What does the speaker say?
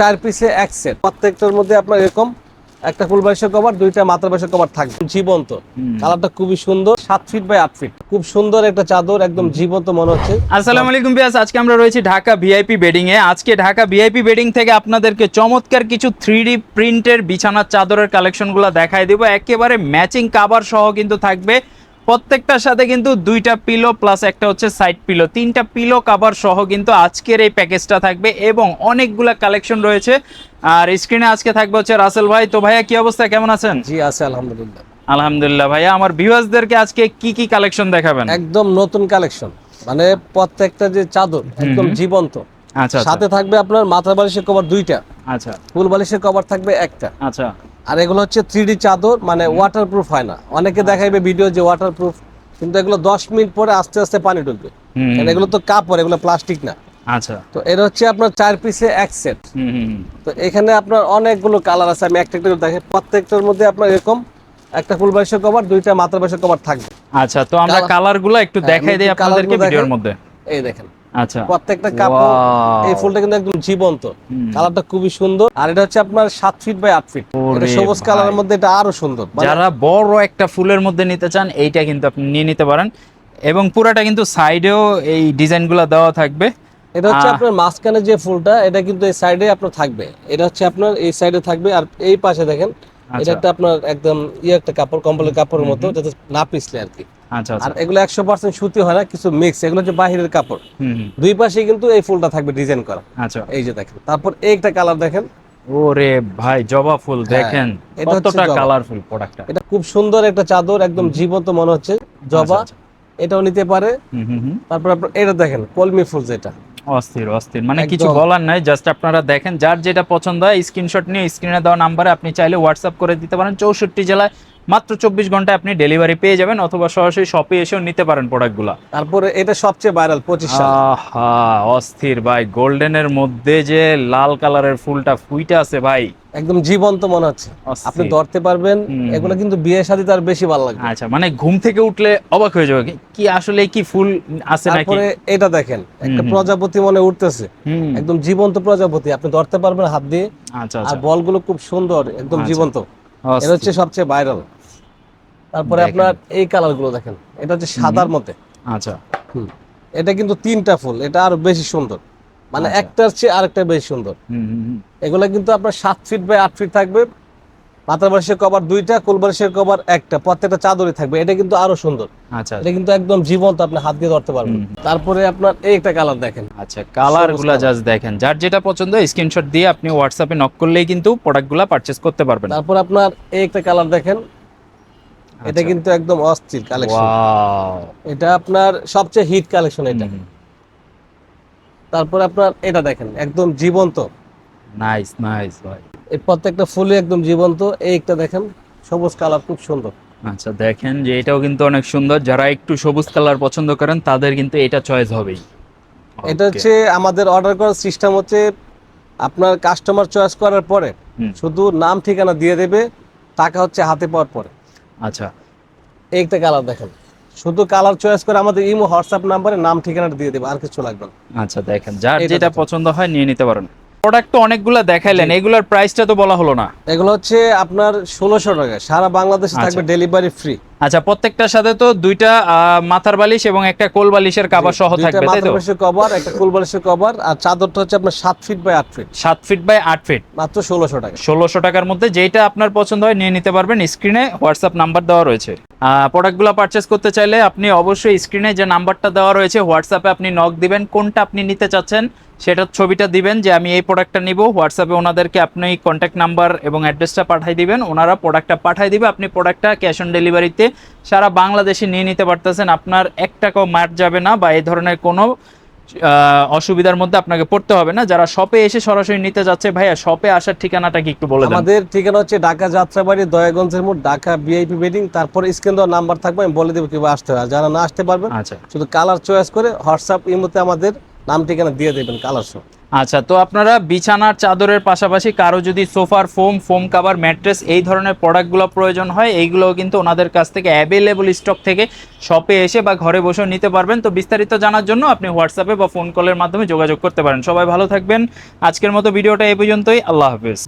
চার পিসে এক সেট প্রত্যেকটার মধ্যে আপনার এরকম একটা ফুল বালিশের কভার দুইটা মাথার বালিশের কভার থাকবে। জীবন্ত। কালারটা খুবই সুন্দর। সাত ফিট বাই আট ফিট খুব সুন্দর একটা চাদর একদম জীবন্ত মনে হচ্ছে। আসসালামু আলাইকুম বিয়াস আজকে আমরা রয়েছি ঢাকা ভিআইপি বেডিং এ। আজকে ঢাকা ভিআইপি বেডিং থেকে আপনাদেরকে চমৎকার কিছু থ্রি ডি প্রিন্টের বিছানার চাদরের কালেকশনগুলো দেখাই দেবো। একেবারে ম্যাচিং কাভার সহ কিন্তু থাকবে। প্রত্যেকটার সাথে কিন্তু দুইটা পিলো প্লাস একটা হচ্ছে সাইড পিলো তিনটা পিলো কাভার সহ কিন্তু আজকের এই প্যাকেজটা থাকবে এবং অনেকগুলা কালেকশন রয়েছে। আর স্ক্রিনে আজকে থাকবে হচ্ছে রাসেল ভাই। তো ভাইয়া কি অবস্থা? কেমন আছেন? জি আছে আলহামদুলিল্লাহ। আলহামদুলিল্লাহ ভাইয়া আমার ভিউয়ার্সদেরকে আজকে কি কি কালেকশন দেখাবেন? একদম নতুন কালেকশন মানে প্রত্যেকটা যে চাদর একদম জীবন্ত। আচ্ছা আচ্ছা। সাথে থাকবে আপনার মাথার বালিশের কভার দুইটা। আচ্ছা। ফুল বালিশের কভার থাকবে একটা। আচ্ছা। আর এগুলো হচ্ছে থ্রি চাদর মানে ওয়াটারপ্রুফ হয় না। অনেকে দেখাইবে ভিডিও যে ওয়াটারপ্রুফ কিন্তু এগুলো দশ মিনিট পরে আস্তে আস্তে পানি ঢুকবে। এগুলো তো কাপড় এগুলো প্লাস্টিক না। আচ্ছা। তো এটা হচ্ছে আপনার চার পিসে এক সেট। তো এখানে আপনার অনেকগুলো কালার আছে আমি একটা একটা দেখে প্রত্যেকটার মধ্যে আপনার এরকম একটা ফুল বালিশের কভার দুইটা মাথার বালিশের কভার থাকবে। আচ্ছা তো আমরা কালা- কালারগুলো একটু হ্যাঁ, দেখাই দিই আপনাদেরকে ভিডিওর মধ্যে। এই দেখেন। আচ্ছা। প্রত্যেকটা কাপড় এই ফুলটা কিন্তু একদম জীবন্ত। কালারটা খুবই সুন্দর। আর এটা হচ্ছে আপনার সাত ফিট বাই আট ফিট সবুজ। কালারের মধ্যে এটা আরও সুন্দর। মানে যারা বড় একটা ফুলের মধ্যে নিতে চান এইটা কিন্তু আপনি নিয়ে নিতে পারেন। এবং পুরাটা কিন্তু সাইডেও এই ডিজাইনগুলো দেওয়া থাকবে। এটা হচ্ছে আপনার মাঝখানে যে ফুলটা এটা কিন্তু এই সাইডে আপনার থাকবে। এটা হচ্ছে আপনার এই সাইডে থাকবে। আর এই পাশে দেখেন এটা আচ্ছা। একটা আপনার একদম ইয়ে একটা কাপড় কম্বলের কাপড়ের মতো যাতে না পিছলে আর কি আচ্ছা আচ্ছা। আর এগুলো একশো পার্সেন্ট সুতি হয় না কিছু মিক্স এগুলো হচ্ছে বাহিরের কাপড়। দুই পাশে কিন্তু এই ফুলটা থাকবে ডিজাইন করা। আচ্ছা। এই যে দেখেন তারপর একটা কালার দেখেন। ওরে ভাই জবা ফুল দেখেন হ্যাঁ, এটা হচ্ছে কতটা কালারফুল প্রোডাক্টটা এটা খুব সুন্দর একটা চাদর একদম জীবন্ত মনে হচ্ছে জবা। এটাও নিতে পারে। তারপর আপনার এটা দেখেন কলমি ফুল যেটা। অস্থির অস্থির। মানে কিছু বলার নাই জাস্ট আপনারা দেখেন যার যেটা পছন্দ হয় স্ক্রিনশট নিয়ে স্ক্রিনে দেওয়া নাম্বারে আপনি চাইলে হোয়াটসঅ্যাপ করে দিতে পারেন। চৌষট্টি জেলায় মাত্র চব্বিশ ঘন্টায় আপনি ডেলিভারি পেয়ে যাবেন অথবা সরাসরি শপে এসেও নিতে পারেন প্রোডাক্টগুলো তারপরে এটা সবচেয়ে ভাইরাল পঁচিশ অস্থির ভাই। গোল্ডেনের মধ্যে যে লাল কালারের ফুলটা ফুইটা আছে ভাই। একদম জীবন্ত মনে হচ্ছে। আপনি ধরতে পারবেন এগুলো কিন্তু বিয়ে শাদী তার বেশি ভালো লাগবে। আচ্ছা মানে ঘুম থেকে উঠলে অবাক হয়ে যাবে। কি- কি আসলে কি ফুল আছে নাকি? তারপরে এটা দেখেন একটা প্রজাপতি মনে উঠতেছে। একদম জীবন্ত প্রজাপতি। আপনি ধরতে পারবেন হাত দিয়ে। আচ্ছা আর আচ্ছা। বলগুলো খুব সুন্দর একদম আচ্ছা। জীবন্ত। এটা হচ্ছে সবচেয়ে ভাইরাল তারপরে আপনার এই কালারগুলো দেখেন। এটা হচ্ছে সাদার মধ্যে আচ্ছা। এটা কিন্তু তিনটা ফুল এটা আরও বেশি সুন্দর। মানে আচ্ছা। একটার চেয়ে আরেকটা বেশি সুন্দর। এগুলো কিন্তু আপনার সাত ফিট বাই আট ফিট থাকবে। মাথার বালিশের কভার দুইটা কোলবালিশের কভার একটা। প্রত্যেকটা চাদরই থাকবে। এটা কিন্তু আরও সুন্দর। আচ্ছা এটা কিন্তু একদম জীবন্ত আপনি হাত দিয়ে ধরতে পারবেন। তারপরে আপনার এই একটা কালার দেখেন। আচ্ছা কালারগুলা জাস্ট দেখেন। যার যেটা পছন্দ স্ক্রিনশট দিয়ে আপনি হোয়াটসঅ্যাপে নক করলেই কিন্তু প্রোডাক্টগুলো পারচেজ করতে পারবেন। তারপর আপনার এই একটা কালার দেখেন। এটা আচ্ছা। কিন্তু একদম অস্থির কালেকশন এটা আপনার সবচেয়ে হিট কালেকশন এটা। তারপর আপনার এটা দেখেন একদম জীবন্ত। নাইস নাইস ভাই। এই প্রত্যেকটা ফুলে একদম জীবন্ত। এই একটা দেখেন সবুজ কালার খুব সুন্দর। আচ্ছা দেখেন যে এটাও কিন্তু অনেক সুন্দর। যারা একটু সবুজ কালার পছন্দ করেন তাদের কিন্তু এটা চয়েস হবেই। এটা হচ্ছে আমাদের অর্ডার করার সিস্টেম হচ্ছে আপনার কাস্টমার চয়েস করার পরে শুধু নাম ঠিকানা দিয়ে দেবে টাকা হচ্ছে হাতে পাওয়ার পরে। আচ্ছা একটা কালার দেখেন। শুধু কালার চয়েস করে আমাদের ইমো হোয়াটসঅ্যাপ নাম্বারে নাম ঠিকানাটা দিয়ে দেবে আর কিছু লাগবে না। আচ্ছা দেখেন যার যেটা পছন্দ হয় নিয়ে নিতে পারেন। প্রোডাক্ট তো অনেকগুলো দেখাইলেন এগুলোর প্রাইসটা তো বলা হলো না। এগুলো হচ্ছে আপনার ষোলোশো টাকা সারা বাংলাদেশে থাকবে আচ্ছা। ডেলিভারি ফ্রি আচ্ছা প্রত্যেকটার সাথে তো দুইটা আহ, মাথার বালিশ এবং একটা কোল বালিশের কাবার সহ থাকবে তাই তো? কভার একটা কুলবালিশের কভার আর চাদরটা হচ্ছে আপনার সাত ফিট বাই আট ফিট সাত ফিট বাই আট ফিট মাত্র ষোলোশো টাকা। ষোলোশো টাকার মধ্যে যেটা আপনার পছন্দ হয় নিয়ে নিতে পারবেন। স্ক্রিনে হোয়াটসঅ্যাপ নাম্বার দেওয়া রয়েছে। প্রোডাক্টগুলো পারচেস করতে চাইলে আপনি অবশ্যই স্ক্রিনে যে নাম্বারটা দেওয়া রয়েছে হোয়াটসঅ্যাপে আপনি নক দিবেন। কোনটা আপনি নিতে চাচ্ছেন সেটার ছবিটা দিবেন যে আমি এই প্রোডাক্টটা নিব। হোয়াটসঅ্যাপে ওনাদেরকে আপনি কন্ট্যাক্ট নাম্বার এবং অ্যাড্রেসটা পাঠিয়ে দিবেন। ওনারা প্রোডাক্টটা পাঠিয়ে দিবে। আপনি প্রোডাক্টটা ক্যাশ অন ডেলিভারিতে সারা বাংলাদেশে নিয়ে নিতে পারতেছেন। আপনার এক টাকাও মার যাবে না বা এই ধরনের কোনো অসুবিধার মধ্যে আপনাকে পড়তে হবে না। যারা শপে এসে সরাসরি নিতে যাচ্ছে ভাইয়া শপে আসার ঠিকানাটা কি একটু বলে আমাদের ঠিকানা হচ্ছে ঢাকা যাত্রাবাড়ি দয়াগঞ্জের মোড় ঢাকা বিআইপি বেডিং তারপর স্ক্রিন দেওয়ার নাম্বার থাকবে আমি বলে দেবো কীভাবে আসতে হয়। যারা না আসতে পারবেন আচ্ছা। শুধু কালার চয়েস করে হোয়াটসঅ্যাপ ইমোতে আমাদের নাম ঠিকানা দিয়ে দেবেন কালার সহ আচ্ছা তো আপনারা বিছানার চাদরের পাশাপাশি কারও যদি সোফার ফোম ফোম কাভার, ম্যাট্রেস এই ধরনের প্রোডাক্টগুলো প্রয়োজন হয়, এইগুলোও কিন্তু ওনাদের কাছ থেকে অ্যাভেলেবল স্টক থেকে শপে এসে বা ঘরে বসে নিতে পারবেন। তো বিস্তারিত জানার জন্য আপনি হোয়াটসঅ্যাপে বা ফোন কলের মাধ্যমে যোগাযোগ করতে পারেন। সবাই ভালো থাকবেন। আজকের মতো ভিডিওটা এই পর্যন্তই। আল্লাহ হাফেজ।